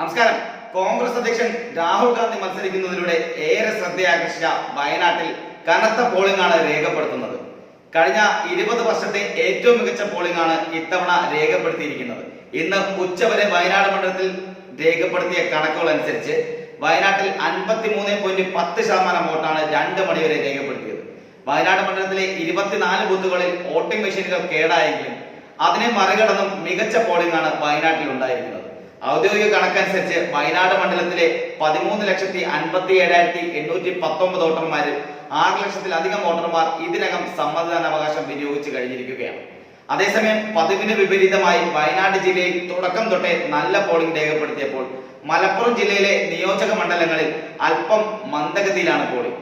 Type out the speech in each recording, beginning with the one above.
നമസ്കാരം. കോൺഗ്രസ് അധ്യക്ഷൻ രാഹുൽ ഗാന്ധി മത്സരിക്കുന്നതിലൂടെ ഏറെ ശ്രദ്ധയാകർഷിച്ച വയനാട്ടിൽ കനത്ത പോളിംഗ് ആണ് രേഖപ്പെടുത്തുന്നത്. കഴിഞ്ഞ ഇരുപത് വർഷത്തെ ഏറ്റവും മികച്ച പോളിംഗ് ആണ് ഇത്തവണ രേഖപ്പെടുത്തിയിരിക്കുന്നത്. ഇന്ന് ഉച്ചവരെ വയനാട് മണ്ഡലത്തിൽ രേഖപ്പെടുത്തിയ കണക്കുകൾ അനുസരിച്ച് വയനാട്ടിൽ അൻപത്തി മൂന്ന് പോയിന്റ് പത്ത് ശതമാനം വോട്ടാണ് രണ്ട് മണിവരെ രേഖപ്പെടുത്തിയത്. വയനാട് മണ്ഡലത്തിലെ ഇരുപത്തിനാല് ബൂത്തുകളിൽ വോട്ടിംഗ് മെഷീനുകൾ കേടായെങ്കിലും അതിനെ മറികടന്നും മികച്ച പോളിംഗ് ആണ് വയനാട്ടിൽ ഉണ്ടായിരിക്കുന്നത് ഔദ്യോഗിക കണക്കനുസരിച്ച് വയനാട് മണ്ഡലത്തിലെ പതിമൂന്ന് ലക്ഷത്തി അൻപത്തി ഏഴായിരത്തി എണ്ണൂറ്റി പത്തൊമ്പത് വോട്ടർമാരിൽ ആറ് ലക്ഷത്തിലധികം വോട്ടർമാർ ഇതിനകം സമ്മതിദാനാവകാശം വിനിയോഗിച്ചു കഴിഞ്ഞിരിക്കുകയാണ്. അതേസമയം പതിവിന് വിപരീതമായി വയനാട് ജില്ലയിൽ തുടക്കം തൊട്ടേ നല്ല പോളിംഗ് രേഖപ്പെടുത്തിയപ്പോൾ മലപ്പുറം ജില്ലയിലെ നിയോജക മണ്ഡലങ്ങളിൽ അല്പം മന്ദഗതിയിലാണ് പോളിംഗ്.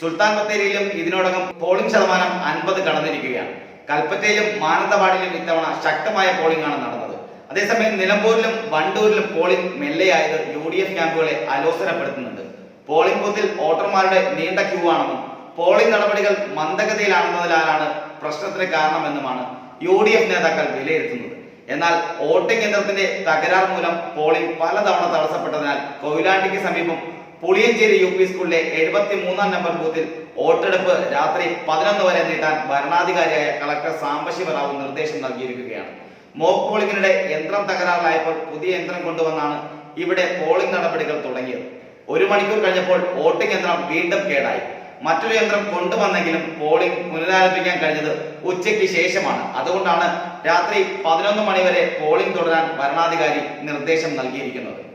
സുൽത്താൻ ബത്തേരിയിലും ഇതിനോടകം പോളിംഗ് ശതമാനം അൻപത് കടന്നിരിക്കുകയാണ്. കൽപ്പറ്റയിലും മാനന്തവാടിയിലും ഇത്തവണ ശക്തമായ പോളിംഗ് ആണ് നടന്നത്. അതേസമയം നിലമ്പൂരിലും വണ്ടൂരിലും പോളിംഗ് മെല്ലെയായത് യു ഡി എഫ് ക്യാമ്പുകളെ അലോസരപ്പെടുത്തുന്നുണ്ട്. പോളിംഗ് ബൂത്തിൽ വോട്ടർമാരുടെ നീണ്ട ക്യൂ ആണെന്നും പോളിംഗ് നടപടികൾ മന്ദഗതിയിലാണെന്നതിനാലാണ് പ്രശ്നത്തിന് കാരണമെന്നുമാണ് യു ഡി എഫ് നേതാക്കൾ വിലയിരുത്തുന്നത്. എന്നാൽ വോട്ടിംഗ് യന്ത്രത്തിന്റെ തകരാർ മൂലം പോളിംഗ് പലതവണ തടസ്സപ്പെട്ടതിനാൽ കൊയിലാണ്ടിക്ക് സമീപം പുളിയഞ്ചേരി യു പി സ്കൂളിലെ എഴുപത്തി മൂന്നാം നമ്പർ ബൂത്തിൽ വോട്ടെടുപ്പ് രാത്രി പതിനൊന്ന് വരെ നീട്ടാൻ ഭരണാധികാരിയായ കളക്ടർ സാംബശിവറാവു നിർദ്ദേശം നൽകിയിരിക്കുകയാണ്. മോക്ക് പോളിംഗിനിടെ യന്ത്രം തകരാറിലായപ്പോൾ പുതിയ യന്ത്രം കൊണ്ടുവന്നാണ് ഇവിടെ പോളിംഗ് നടപടികൾ തുടങ്ങിയത്. ഒരു മണിക്കൂർ കഴിഞ്ഞപ്പോൾ വോട്ടിംഗ് യന്ത്രം വീണ്ടും കേടായി. മറ്റൊരു യന്ത്രം കൊണ്ടുവന്നെങ്കിലും പോളിംഗ് പുനരാരംഭിക്കാൻ കഴിഞ്ഞത് ഉച്ചയ്ക്ക് ശേഷമാണ്. അതുകൊണ്ടാണ് രാത്രി പതിനൊന്ന് മണിവരെ പോളിംഗ് തുടരാൻ ഭരണാധികാരി നിർദ്ദേശം നൽകിയിരിക്കുന്നത്.